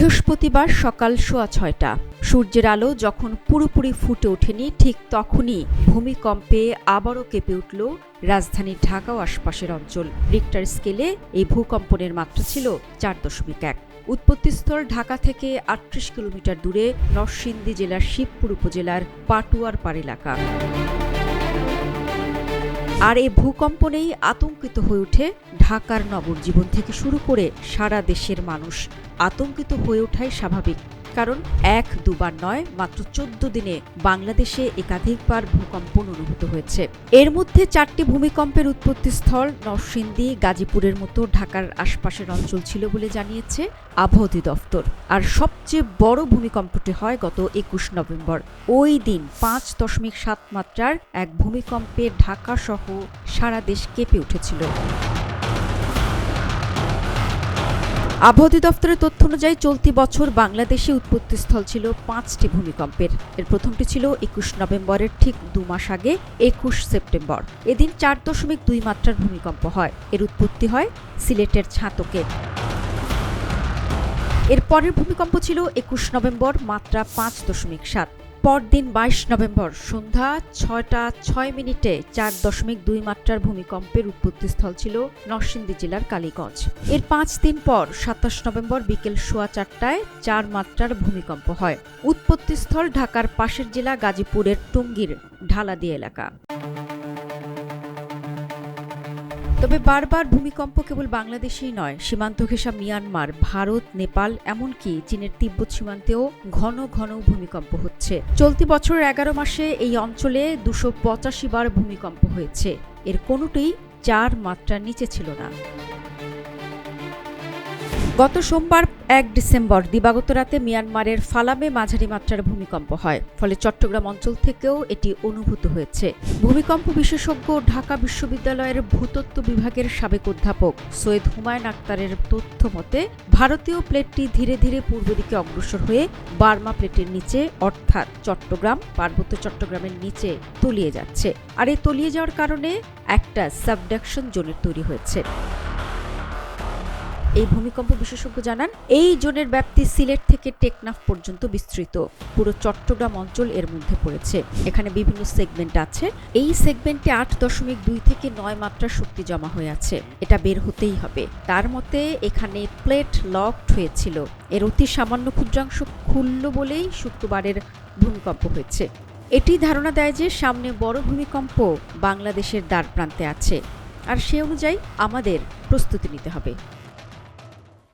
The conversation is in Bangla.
বৃহস্পতিবার সকাল সোয়া ছয়টা। সূর্যের আলো যখন পুরোপুরি ফুটে ওঠেনি, ঠিক তখনই ভূমিকম্পে আবারও কেঁপে উঠল রাজধানী ঢাকা ও আশপাশের অঞ্চল। রিক্টার স্কেলে এই ভূকম্পনের মাত্রা ছিল চার দশমিক এক। উৎপত্তিস্থল ঢাকা থেকে আটত্রিশ কিলোমিটার দূরে নরসিংদী জেলার শিবপুর উপজেলার পাটুয়ার পাড় এলাকা। আর এই ভূকম্পনেই আতঙ্কিত হয়ে ওঠে ঢাকার নগরজীবন থেকে শুরু করে সারা দেশের মানুষ। আতঙ্কিত হয়ে ওঠাই স্বাভাবিক। কারণ এক, দুবার নয়, মাত্র চোদ্দ দিনে বাংলাদেশে একাধিকবার ভূকম্পন অনুভূত হয়েছে। এর মধ্যে চারটি ভূমিকম্পের উৎপত্তিস্থল নরসিংদী, গাজীপুরের মতো ঢাকার আশপাশের অঞ্চল ছিল বলে জানিয়েছে আবহাওয়া অধিদপ্তর আর সবচেয়ে বড় ভূমিকম্পটি হয় গত একুশ নভেম্বর। ওই দিন পাঁচ দশমিক সাত মাত্রার এক ভূমিকম্পে ঢাকা সহ সারা দেশ কেঁপে উঠেছিল। আবহাওয়া অধিদপ্তরের তথ্য অনুযায়ী চলতি বছর বাংলাদেশে উৎপত্তিস্থল ছিল পাঁচটি ভূমিকম্পের। এর প্রথমটি ছিল একুশ নভেম্বরের ঠিক দু মাস আগে, একুশ সেপ্টেম্বর। এদিন চার দশমিক দুই মাত্রার ভূমিকম্প হয়। এর উৎপত্তি হয় সিলেটের ছাতকে। এর পরের ভূমিকম্প ছিল একুশ নভেম্বর, মাত্রা পাঁচ দশমিক সাত। পরদিন বাইশ নভেম্বর সন্ধ্যা ছয়টা ছয় মিনিটে চার দশমিক দুই মাত্রার ভূমিকম্পের উৎপত্তিস্থল ছিল নরসিংদী জেলার কালীগঞ্জ। এর পাঁচ দিন পর সাতাশ নভেম্বর বিকেল সোয়া চারটায় চার মাত্রার ভূমিকম্প হয়। উৎপত্তিস্থল ঢাকার পাশের জেলা গাজীপুরের টুঙ্গির ঢালাদি এলাকা। তবে বারবার ভূমিকম্প কেবল বাংলাদেশেই নয়, সীমান্ত ঘেঁষা মিয়ানমার, ভারত, নেপাল, এমনকি চীনের তিব্বত সীমান্তেও ঘন ঘন ভূমিকম্প হচ্ছে। চলতি বছরের এগারো মাসে এই অঞ্চলে দুশো পঁচাশি বার ভূমিকম্প হয়েছে। এর কোনোটি চার মাত্রার নিচে ছিল না। গত সোমবার এক ডিসেম্বর দিবাগত রাতে মিয়ানমারের ফালামে মাঝারি মাত্রার ভূমিকম্প হয়। ফলে চট্টগ্রাম অঞ্চল থেকেও এটি অনুভূত হয়েছে। ভূমিকম্প বিশেষজ্ঞ ঢাকা বিশ্ববিদ্যালয়ের ভূতত্ত্ব বিভাগের সাবেক অধ্যাপক সৈয়দ হুমায়ুন আক্তারের তথ্য মতে, ভারতীয় প্লেটটি ধীরে ধীরে পূর্ব দিকে অগ্রসর হয়ে বার্মা প্লেটের নিচে, অর্থাৎ চট্টগ্রাম, পার্বত্য চট্টগ্রামের নিচে তলিয়ে যাচ্ছে। আর এই তলিয়ে যাওয়ার কারণে একটা সাবডাকশন জোনের তৈরি হয়েছে। এই ভূমিকম্প বিশেষজ্ঞ জানান, এই জোনের ব্যাপ্তি সিলেট থেকে টেকনাফ পর্যন্ত বিস্তৃত। পুরো চট্টগ্রাম অঞ্চল এর মধ্যে পড়েছে। এখানে বিভিন্ন সেগমেন্ট আছে। এই সেগমেন্টে আট দশমিক দুই থেকে নয় মাত্রার শক্তি জমা হয়ে আছে। এটা বের হতেই হবে। তার মতে, এখানে প্লেট লকড হয়েছিল। এর অতি সামান্য ক্ষুদ্রাংশ খুলল বলেই শুক্রবারের ভূমিকম্প হয়েছে। এটি ধারণা দেয় যে, সামনে বড় ভূমিকম্প বাংলাদেশের দ্বার প্রান্তে আছে। আর সে অনুযায়ী আমাদের প্রস্তুতি নিতে হবে।